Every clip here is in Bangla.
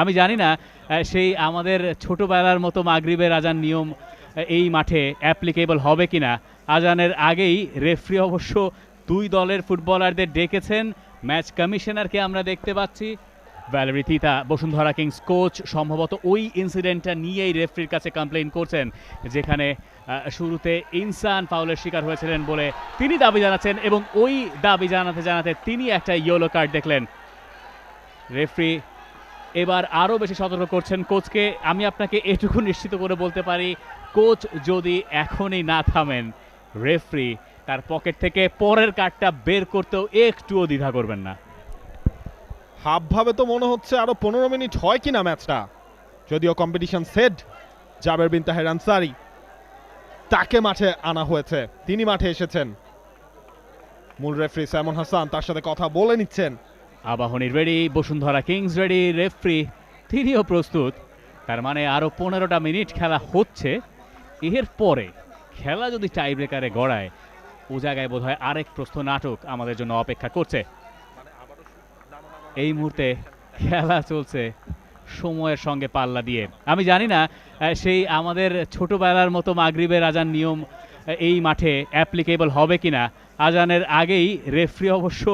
আমি জানি না সেই আমাদের ছোটোবেলার মতো মাগরিবের আজান নিয়ম এই মাঠে অ্যাপ্লিকেবল হবে কি না আজানের আগেই রেফরি অবশ্য দুই দলের ফুটবলারদের ডেকেছেন। ম্যাচ কমিশনারকে আমরা দেখতে পাচ্ছি। ভ্যালেরি বসুন্ধরা কিংস কোচ সম্ভবত ওই ইনসিডেন্টটা নিয়েই রেফরির কাছে কমপ্লেন করছেন, যেখানে শুরুতে ইনসান ফাউলের শিকার হয়েছিলেন বলে তিনি দাবি জানাচ্ছেন এবং ওই দাবি জানাতে জানাতে তিনি একটা ইয়েলো কার্ড দেখলেন। রেফরি এবার আরও বেশি সতর্ক করছেন কোচকে। আমি আপনাকে এটুকু নিশ্চিত করে বলতে পারি, কোচ যদি এখনই না থামেন, রেফরি তার পকেট থেকে পরের কার্ডটা বের করতেও একটুও দ্বিধা করবেন না। হাফ ভাবে তো মনে হচ্ছে আরও পনেরো মিনিট হয় কিনা ম্যাচটা। যদিও কম্পিটিশন সেট জাবের বিন তাহের আনসারি তাকে মাঠে আনা হয়েছে, তিনি মাঠে এসেছেন। মূল রেফারি সাইমন হাসান তার সাথে কথা বলে নিচ্ছেন। Abahani ready Bashundhara kings ready referee তিনিও প্রস্তুত। তার মানে আরও পনেরোটা মিনিট খেলা হচ্ছে। এর পরে খেলা যদি টাই ব্রেকারে গড়ায়, ও জায়গায় বোধ হয় আরেক প্রস্থ নাটক আমাদের জন্য অপেক্ষা করছে। এই মুহূর্তে খেলা চলছে সময়ের সঙ্গে পাল্লা দিয়ে। আমি জানি না সেই আমাদের ছোটবেলার মতো মাগরিবের আজান নিয়ম এই মাঠে অ্যাপ্লিকেবল হবে কিনা। আজানের আগেই রেফরি অবশ্য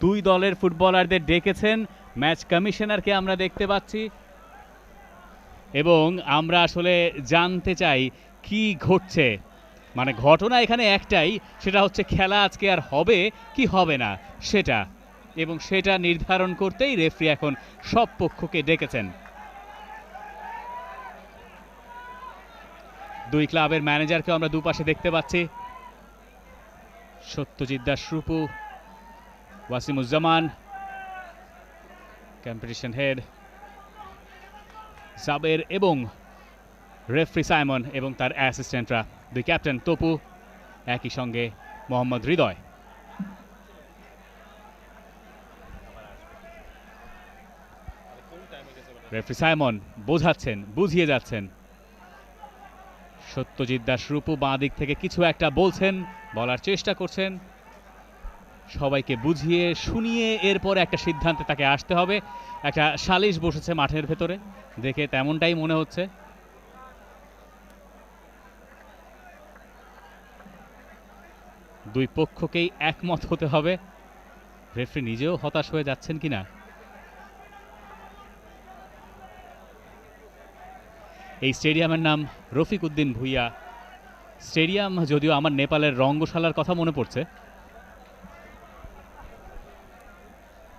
দুই দলের ফুটবলারদের ডেকেছেন। ম্যাচ কমিশনারকে আমরা দেখতে পাচ্ছি। এবং আমরা আসলে জানতে চাই, কি ঘটছে? মানে ঘটনা এখানে একটাই, সেটা হচ্ছে খেলা আজকে আর হবে কি হবে না, সেটা। এবং সেটা নির্ধারণ করতেই রেফরি এখন সব পক্ষকে ডেকেছেন। দুই ক্লাবের ম্যানেজারকেও আমরা দুপাশে দেখতে পাচ্ছি। সত্যজিৎ দাস রূপু। ওয়াসিমুজ্জামান কম্পিটিশন হেড সাবের এবং রেফরি সাইমন এবং তার অ্যাসিস্ট্যান্টরা দুই ক্যাপ্টেন তপু একই সঙ্গে মোহাম্মদ হৃদয় রেফরি সাইমন বোঝাচ্ছেন, বুঝিয়ে যাচ্ছেন। সত্যজিৎ দাস, রূপু বাঁ দিক থেকে কিছু একটা বলছেন, বলার চেষ্টা করছেন। সবাইকে বুঝিয়ে, শুনিয়ে এরপর একটা সিদ্ধান্তে তাকে আসতে হবে। একটা সালিশ বসেছে মাঠের ভেতরে, দেখে তেমনটাই মনে হচ্ছে। দুই পক্ষকেই একমত হতে হবে। রেফরি নিজেও হতাশ হয়ে যাচ্ছেন কিনা? এই স্টেডিয়ামের নাম রফিক উদ্দিন ভুইয়া। স্টেডিয়াম, যদিও আমার নেপালের রঙ্গশালার কথা মনে পড়ছে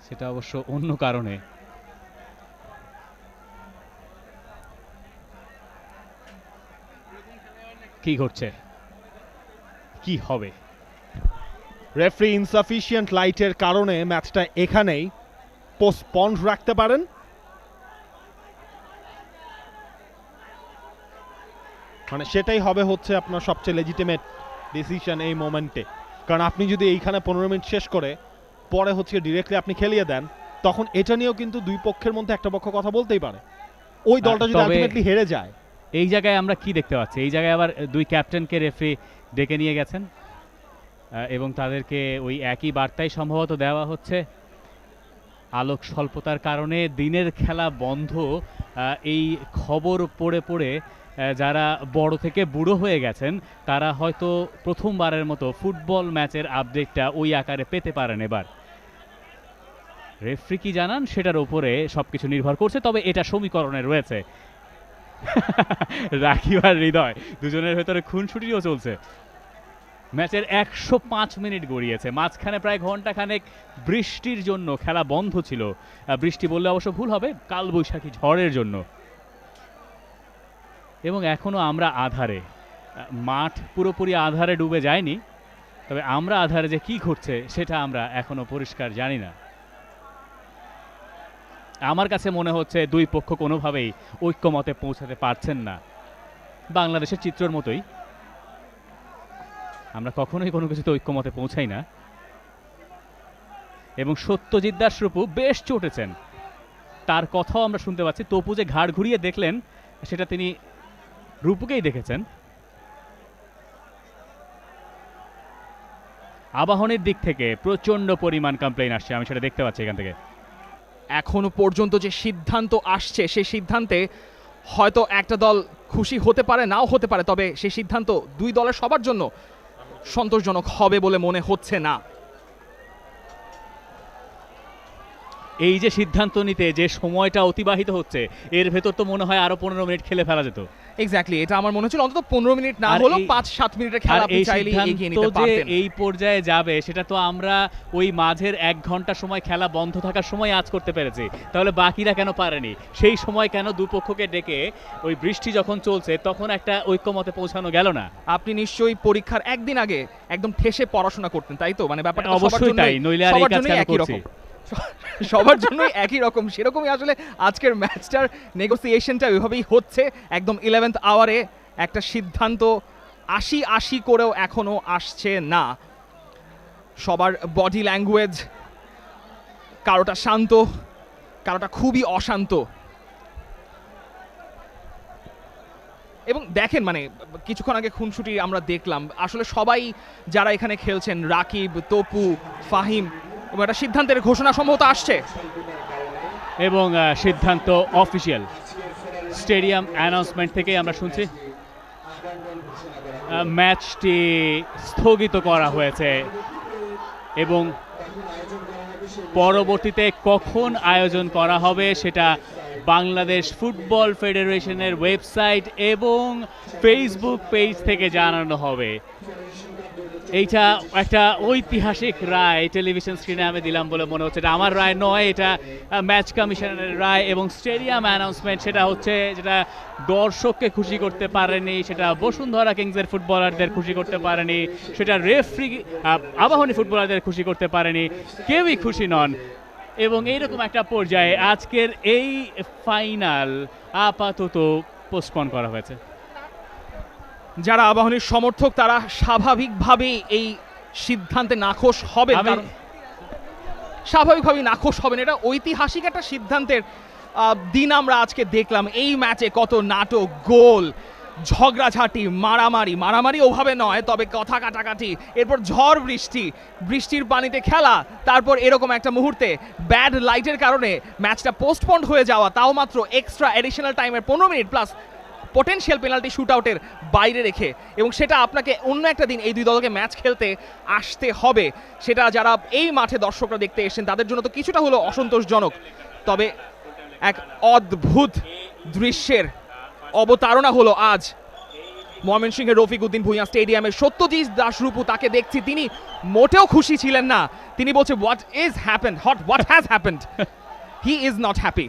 সেটা অবশ্য অন্য কারণে। কি ঘটছে? কি হবে? রেফারি ইনসাফিসিয়েন্ট লাইটের কারণে ম্যাচটা এখানেই পোস্টপন্ড রাখতে পারেন। মানে সেটাই হবে হচ্ছে আপনার সবচেয়ে লেজিটিমেট ডিসিশন এই মোমেন্টে কারণ আপনি যদি এইখানে পনেরো মিনিট শেষ করে পরে হচ্ছে ডিরেক্টলি আপনি খেলিয়ে দেন তখন এটা নিয়েও কিন্তু দুই পক্ষের মধ্যে একটা পক্ষ কথা বলতেই পারে। ওই দলটা যদি আলটিমেটলি হেরে যায়। এই জায়গায় আমরা কি দেখতে পাচ্ছি? এই জায়গায় আবার দুই ক্যাপ্টেনকে রেফরি ডেকে নিয়ে গেছেন এবং তাদেরকে ওই একই বার্তাই সম্ভবত দেওয়া হচ্ছে। আলোক স্বল্পতার কারণে দিনের খেলা বন্ধ এই খবর পড়ে পড়ে যারা বড় থেকে বুড়ো হয়ে গেছেন, তারা হয়তো প্রথমবারের মতো ফুটবল ম্যাচের আপডেটটা ওই আকারে পেতে পারেন এবার। রেফরি কি জানান? সেটার উপরে সবকিছু নির্ভর করছে, তবে এটা সমীকরণে রয়েছে। রাকিব আর হৃদয়, দুজনের ভেতরে খুনসুটিও চলছে। ম্যাচের একশো পাঁচ মিনিট গড়িয়েছে, মাঝখানে প্রায় ঘণ্টা খানেক বৃষ্টির জন্য খেলা বন্ধ ছিল। বৃষ্টি বললে অবশ্য ভুল হবে, কালবৈশাখী ঝড়ের জন্য। এবং এখনও আমরা আধারে। মাঠ পুরোপুরি আধারে ডুবে যায়নি, তবে আমরা আধারে যে কি ঘটছে সেটা আমরা এখনও পরিষ্কার জানি না। আমার কাছে মনে হচ্ছে দুই পক্ষ কোনোভাবেই ঐক্যমতে পৌঁছাতে পারছেন না। বাংলাদেশের চিত্রর মতোই। আমরা কখনোই কোনো কিছুতে ঐক্যমতে পৌঁছাই না। এবং সত্যজিৎ দাস রূপু বেশ চটেছেন। তার কথাও আমরা শুনতে পাচ্ছি। তপু যে ঘাড় ঘুরিয়ে দেখলেন, সেটা তিনি রূপুকেই দেখেছেন। আবাহনের দিক থেকে প্রচণ্ড পরিমাণ কমপ্লেন আসছে, আমি সেটা দেখতে পাচ্ছি এখান থেকে। এখনও পর্যন্ত যে সিদ্ধান্ত আসছে সেই সিদ্ধান্তে হয়তো একটা দল খুশি হতে পারে, নাও হতে পারে, তবে সেই সিদ্ধান্ত দুই দলের সবার জন্য সন্তোষজনক হবে বলে মনে হচ্ছে না। এই যে সিদ্ধান্ত নিতে যে সময়টা অতিবাহিত হচ্ছে এর ভেতর তো মনে হয় আরও পনেরো মিনিট খেলে ফেলা যেত। এক্স্যাক্টলি এটা আমার মনে হচ্ছিল অন্তত পনেরো মিনিট না হলেও পাঁচ সাত মিনিটের খেলা আপনি এই এগিয়ে নিতে পারতেন। এই পর্যায়ে যাবে সেটা তো আমরা ওই মাঝের এক ঘণ্টা সময় খেলা বন্ধ থাকার সময় আজ করতে পেরেছি। তাহলে বাকিরা কেন পারেনি? সেই সময় কেন দুপক্ষকে ডেকে ওই বৃষ্টি যখন চলছে তখন একটা ঐক্যমতে পৌঁছানো গেল না? আপনি নিশ্চয়ই পরীক্ষার একদিন আগে একদম ঠেসে পড়াশোনা করতেন তাই তো? মানে ব্যাপারটা অবশ্যই তাই নইলে আর এই কাজ কেন করছি? সবার জন্যই একই রকম, সেরকমই আসলে আজকের ম্যাচটার নেগোসিয়েশনটা ওইভাবেই হচ্ছে। একদম ইলেভেন্থ আওয়ারে একটা সিদ্ধান্ত আশি আশি করেও এখনও আসছে না। সবার বডি ল্যাঙ্গুয়েজ কারোটা শান্ত, কারোটা খুবই অশান্ত। এবং দেখেন মানে কিছুক্ষণ আগে খুনসুটি আমরা দেখলাম। আসলে সবাই যারা এখানে খেলছেন, রাকিব, তপু, ফাহিম এবং একটা সিদ্ধান্তের ঘোষণা সম্ভবত আসছে। এবং সিদ্ধান্ত অফিসিয়াল স্টেডিয়াম অ্যানাউন্সমেন্ট থেকে আমরা শুনছি। ম্যাচটি স্থগিত করা হয়েছে। এবং পরবর্তীতে কখন আয়োজন করা হবে সেটা বাংলাদেশ ফুটবল ফেডারেশনের ওয়েবসাইট এবং ফেসবুক পেজ থেকে জানানো হবে। এইটা একটা ঐতিহাসিক রায় টেলিভিশন স্ক্রিনে আমি দিলাম বলে মনে হচ্ছে। আমার রায় নয়, এটা ম্যাচ কমিশনের রায় এবং স্টেডিয়াম অ্যানাউন্সমেন্ট সেটা হচ্ছে যেটা দর্শককে খুশি করতে পারেনি, সেটা বসুন্ধরা কিংসের ফুটবলারদের খুশি করতে পারেনি, সেটা রেফ্রি আবাহনী ফুটবলারদের খুশি করতে পারেনি, কেউই খুশি নন। এবং এইরকম একটা পর্যায়ে আজকের এই ফাইনাল আপাতত পোস্টপন করা হয়েছে। যারা আবাহনীর সমর্থক তারা স্বাভাবিকভাবেই এই সিদ্ধান্তে নাখোশ হবে কারণ স্বাভাবিকভাবেই নাখোশ হবেন। এটা ঐতিহাসিক একটা সিদ্ধান্তের দিন আমরা আজকে দেখলাম। এই ম্যাচে কত নাটক গোল ঝগড়াঝাটি মারামারি। মারামারি ওভাবে নয় তবে কথা কাটাকাটি এরপর ঝড় বৃষ্টি বৃষ্টির পানিতে খেলা তারপর এরকম একটা মুহূর্তে ব্যাড লাইটের কারণে ম্যাচটা পোস্টপন্ড হয়ে যাওয়া তাও মাত্র এক্সট্রা এডিশনাল টাইমের পনেরো minute plus potential penalty shoot আউটের বাইরে রেখে এবং সেটা আপনাকে অন্য একটা দিন এই দুই দলকে ম্যাচ খেলতে আসতে হবে। সেটা যারা এই মাঠে দর্শকরা দেখতে এসেছেন, তাদের জন্য তো কিছুটা হলো অসন্তোষজনক। তবে এক অদ্ভুত দৃশ্যের অবতারণা হলো আজ ময়মনসিংহের রফিক উদ্দিন ভুঁইয়া স্টেডিয়ামের সত্যজিৎ দাসরূপু তাকে দেখছি তিনি মোটেও খুশি ছিলেন না। তিনি বলছে what is happened hot what has happened he is not happy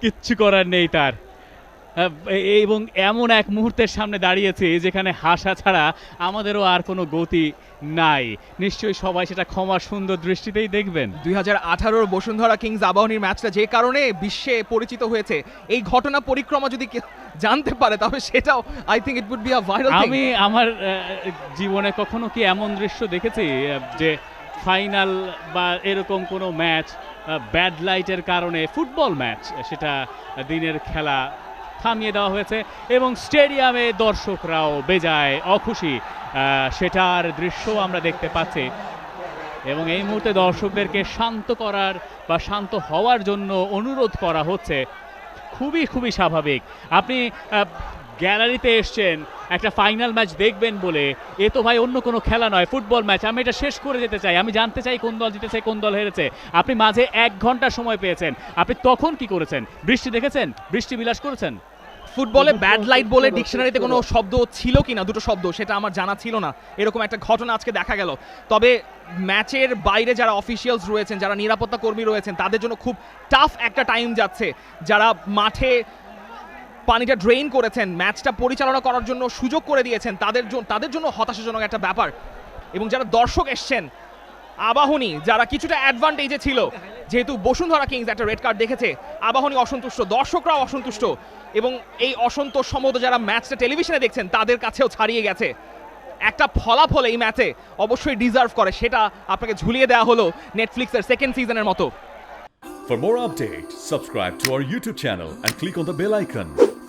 কিচ্ছু করার নেই তার। এবং এমন এক মুহূর্তের সামনে দাঁড়িয়েছে যেখানে হাসা ছাড়া আমাদেরও আর কোনো গতি নাই। নিশ্চয়ই সবাই সেটা ক্ষমা সুন্দর দৃষ্টিতেই দেখবেন। দুই হাজার আঠারোর বসুন্ধরা কিংস আবাহনীর ম্যাচটা যে কারণে বিশ্বে পরিচিত হয়েছে এই ঘটনা পরিক্রমা যদি জানতে পারে তবে সেটাও I think it would be a viral আমি আমার জীবনে কখনো কি এমন দৃশ্য দেখেছি যে ফাইনাল বা এরকম কোনো ম্যাচ ব্যাড লাইটের কারণে ফুটবল ম্যাচ সেটা দিনের খেলা থামিয়ে দেওয়া হয়েছে এবং স্টেডিয়ামে দর্শকরাও বেজায় অখুশি। সেটার দৃশ্য আমরা দেখতে পাচ্ছি এবং এই মুহূর্তে দর্শকদেরকে শান্ত করার বা শান্ত হওয়ার জন্য অনুরোধ করা হচ্ছে। খুবই খুবই স্বাভাবিক। আপনি গ্যালারিতে এসছেন একটা ফাইনাল ম্যাচ দেখবেন বলে। এ তো ভাই অন্য কোনো খেলা নয় ফুটবল ম্যাচ আমি এটা শেষ করে যেতে চাই। আমি জানতে চাই কোন দল জিতেছে কোন দল হেরেছে। আপনি মাঝে এক ঘণ্টা সময় পেয়েছেন। আপনি তখন কি করেছেন? বৃষ্টি দেখেছেন? বৃষ্টি বিলাস করেছেন? ফুটবলে ব্যাড লাইট বলে ডিকশনারিতে কোনো শব্দ ছিল কিনা? দুটো শব্দ সেটা আমার জানা ছিল না। এরকম একটা ঘটনা আজকে দেখা গেল। তবে ম্যাচের বাইরে যারা অফিসিয়ালস রয়েছেন যারা নিরাপত্তা কর্মী রয়েছেন তাদের জন্য খুব টাফ একটা টাইম যাচ্ছে। যারা মাঠে পানিটা ড্রেইন করেছেন ম্যাচটা পরিচালনা করার জন্য সুযোগ করে দিয়েছেন। তাদের জন্য তাদের জন্য হতাশাজনক একটা ব্যাপার। এবং যারা দর্শক এসছেন আবাহনী যারা কিছুটা অ্যাডভান্টেজে ছিল যেহেতু বসুন্ধরা কিংস একটা রেড কার্ড দেখেছে আবাহনী অসন্তুষ্ট দর্শকরাও অসন্তুষ্ট। এবং এই অসন্তোষ সম্মত যারা ম্যাচটা টেলিভিশনে দেখছেন তাদের কাছেও ছাড়িয়ে গেছে। একটা ফলাফল এই ম্যাচে অবশ্যই ডিজার্ভ করে সেটা আপনাকে ঝুলিয়ে দেওয়া হলো নেটফ্লিক্সের সেকেন্ড সিজনের মতো। For more updates, subscribe to our YouTube channel and click on the bell icon.